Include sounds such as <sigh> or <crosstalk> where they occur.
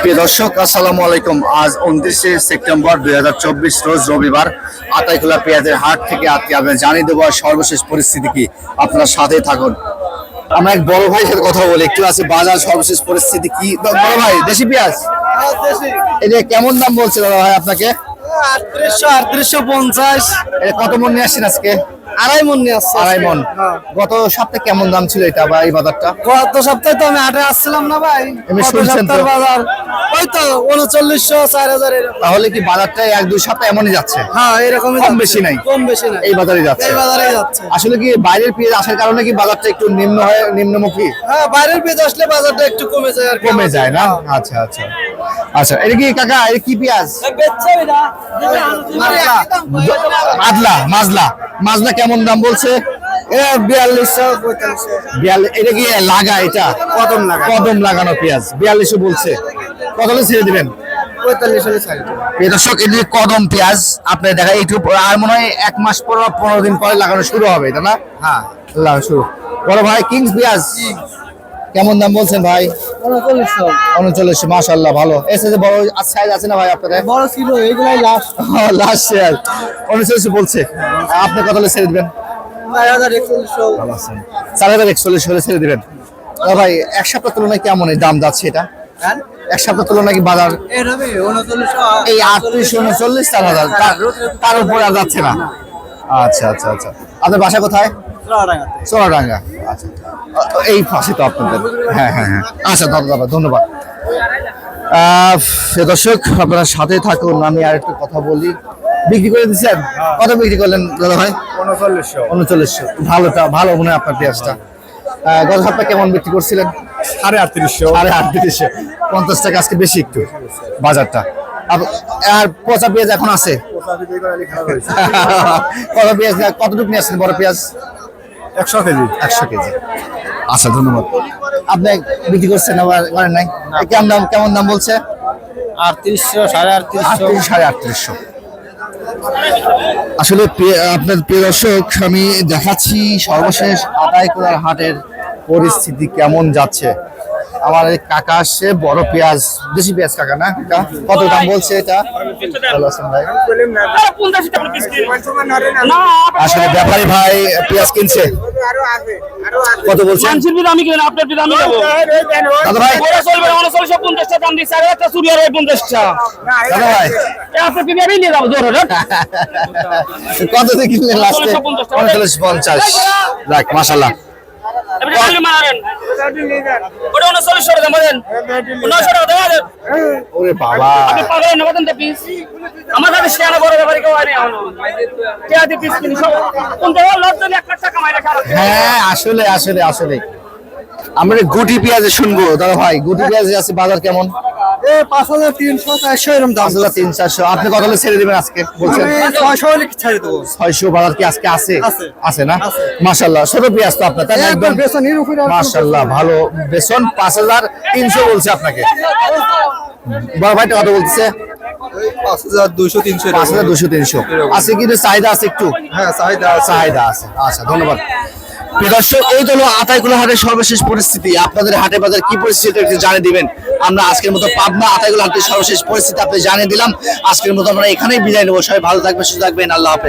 প্রিয় দর্শক আসসালামু আলাইকুম। আজ উনত্রিশে সেপ্টেম্বর দুই হাজার চব্বিশ রোজ রবিবার আতাইকুলা পেঁয়াজের হাট থেকে আজকে আপনার জানিয়ে দেবো সর্বশেষ পরিস্থিতি কি। আপনার সাথে থাকুন। আমরা এক বড় ভাই সাথে কথা বলি একটু আছে বাজার সর্বশেষ পরিস্থিতি কি? বড় ভাই দেশি পেঁয়াজ? এটা কেমন দাম বলছে দাদা ভাই আপনাকে? আটত্রিশশো আটত্রিশশো পঞ্চাশ। কত মন নিয়ে আসছেন আজকে? আড়াই মন নিয়ে আসছে আড়াই মন। গত সপ্তাহে কেমন দাম ছিল এটা বা এই বাজারটা? গত সপ্তাহে তো আমি হাটে আসছিলাম না ভাই। এমনি গত শুনছেন তো? সপ্তাহের বাজার ওই তো উনচল্লিশশো চার হাজার তাহলে কি বাজারটা এক দুই সপ্তাহ এমনই যাচ্ছে? হ্যাঁ এরকমই কম বেশি নাই? কম বেশি নাই। এই বাজারে যাচ্ছে। এই বাজারেই যাচ্ছে। আসলে কি বাইরের পেঁয়াজ আসার কারণে কি বাজারটা একটু নিম্ন হয় নিম্নমুখী? হ্যাঁ বাইরের পেজ আসলে বাজারটা একটু কমে যায় আর কমে যায় না? আচ্ছা আচ্ছা। আচ্ছা এটা কি কাকা এটা কি পেঁয়াজ? আদলা মাজলা মাজলা কেমন দাম বলছে? এটা বিয়াল্লিশশো বিয়াল্লিশ এটা কি লাগা এটা? কদম লাগা। কদম লাগানো পেঁয়াজ। বিয়াল্লিশও বলছে। কত ছেড়ে দিবেন? দর্শক এটি কদম পেঁয়াজ। আপনি দেখা একটু আর মনে হয় এক মাস পর বা পনেরো দিন পরে লাগানো শুরু হবে এটা না? হ্যাঁ। লাগানো শুরু। বড় ভাই কিংস পেঁয়াজ। কেমন দাম বলছেন ভাই? উনচল্লিশ মাশাল্লাহ ভালো। এসে যে বড় সাইজ আছে না ভাই আপনাদের? বড় ছিল এইগুলাই লাস্ট লাস্ট শেয়ার উনচল্লিশ বলছে। আপনি কত হলে ছেড়ে দিবেন? চার হাজার একচল্লিশ হলে ছেড়ে দিবেন। ভাই এক সপ্তাহ তুলনায় কেমন এই দাম যাচ্ছে এটা? হ্যাঁ? এক সপ্তাহ তুলনায় কি বাজার? এই আটত্রিশ উনচল্লিশ চার হাজার। তার- তার উপরে আর যাচ্ছে না। আচ্ছা আচ্ছা আচ্ছা। আপনার বাসা কোথায়? চোরাডাঙ্গা আচ্ছা এই পাশে তো আপনাদের। হ্যাঁ হ্যাঁ হ্যাঁ। আচ্ছা ধন্যবাদ প্রিয় দর্শক আপনারা সাথে থাকুন। আমি আর একটু কথা বলি। বিক্রি করে দিচ্ছেন কত বিক্রি করলেন দাদা ভাই? উনচল্লিশশো। উনচল্লিশশো। ভালোটা ভালো মনে হয় আপনার পেঁয়াজটা। গত সপ্তাহে কেমন বিক্রি করছিলেন? সাড়ে আটত্রিশশো। সাড়ে আটত্রিশশো। পঞ্চাশ টাকা আজকে বেশি একটু বাজারটা। আর পচা পেঁয়াজ এখন আছে? <laughs> কত পেঁয়াজ কতটুকু নিয়ে আসছেন বড় পেঁয়াজ? একশো কেজি একশো কেজি। আচ্ছা ধন্যবাদ। আপনি বিক্রি করছেন আবার করেন নাই? কেমন দাম কেমন দাম বলছে? আটত্রিশশো সাড়ে আটত্রিশশো। আটত্রিশ সাড়ে আটত্রিশশো। আসলে আপনার প্রিয় দর্শক আমি দেখাচ্ছি সর্বশেষ আদায় করার হাটের পরিস্থিতি কেমন যাচ্ছে। আমার এই কাকা আসছে বড় পেঁয়াজ দেশি পেঁয়াজ কাকা না? কাকা কত দাম বলছে এটা? ভালো আছেন ভাই? আসলে ব্যাপারী ভাই পেঁয়াজ কিনছে? কত বলছে? মানসির আমি কিনেন আপনার আমি দেবো। দাদা ভাই। ওরা চলবে না উনচল্লিশশো পঞ্চাশটা দাম দিচ্ছে আর একটা চুরি আর পঞ্চাশটা দাদা ভাই। আপনার বিধা আমি নিয়ে যাব? ধরো কত দিয়ে কিনলেন লাস্টে পঞ্চাশ যাক মারেন। ওটা টাকা টাকা দেওয়া দেন ওরে বাবা। আপনি পিস আমার কাছে শেয়ার করে ব্যাপারে কেউ এখনও। কে পিস কিনি সব কোন দেওয়া লস যদি এক লাখ টাকা মাইরা হ্যাঁ আসলে আসলে আসলে। আমরা গুটি পেঁয়াজে শুনব। দাদা ভাই গুটি পেঁয়াজে আছে বাজার কেমন? পাঁচ হাজার তিনশো চারশো এরকম দাম। হাজার তিন চারশো আপনি কত হলে ছেড়ে দেবেন আজকে? বলছেন। ছয়শো হলে ছেড়ে দেবো? ছয়শো বাজার কি আজকে আছে? না? মাশাল্লাহ ছোট পেঁয়াজ তো আপনার তাই একদম বেসনের উপরে আর ভালো বেসন পাঁচ হাজার তিনশো বলছে আপনাকে। বড় ভাইটা কত বলছে পাঁচ হাজার দুশো তিনশো। পাঁচ হাজার তিনশো। আছে কিন্তু চাহিদা আছে একটু? হ্যাঁ চাহিদা আছে। চাহিদা আছে। আচ্ছা ধন্যবাদ। দর্শক, এই তো হলো আতাইকুলা হাটের সর্বশেষ পরিস্থিতি। আপনাদের হাটে বাজার কি পরিস্থিতি একটু জানিয়ে দিবেন। আমরা আজকের মতো পাবনা আতাইকুলা হাটের সর্বশেষ পরিস্থিতি আপনি জানিয়ে দিলাম। আজকের মতো আমরা এখানেই বিদায় নেব। সবাই ভালো থাকবেন, সুস্থ থাকবেন। আল্লাহ হাফেজ।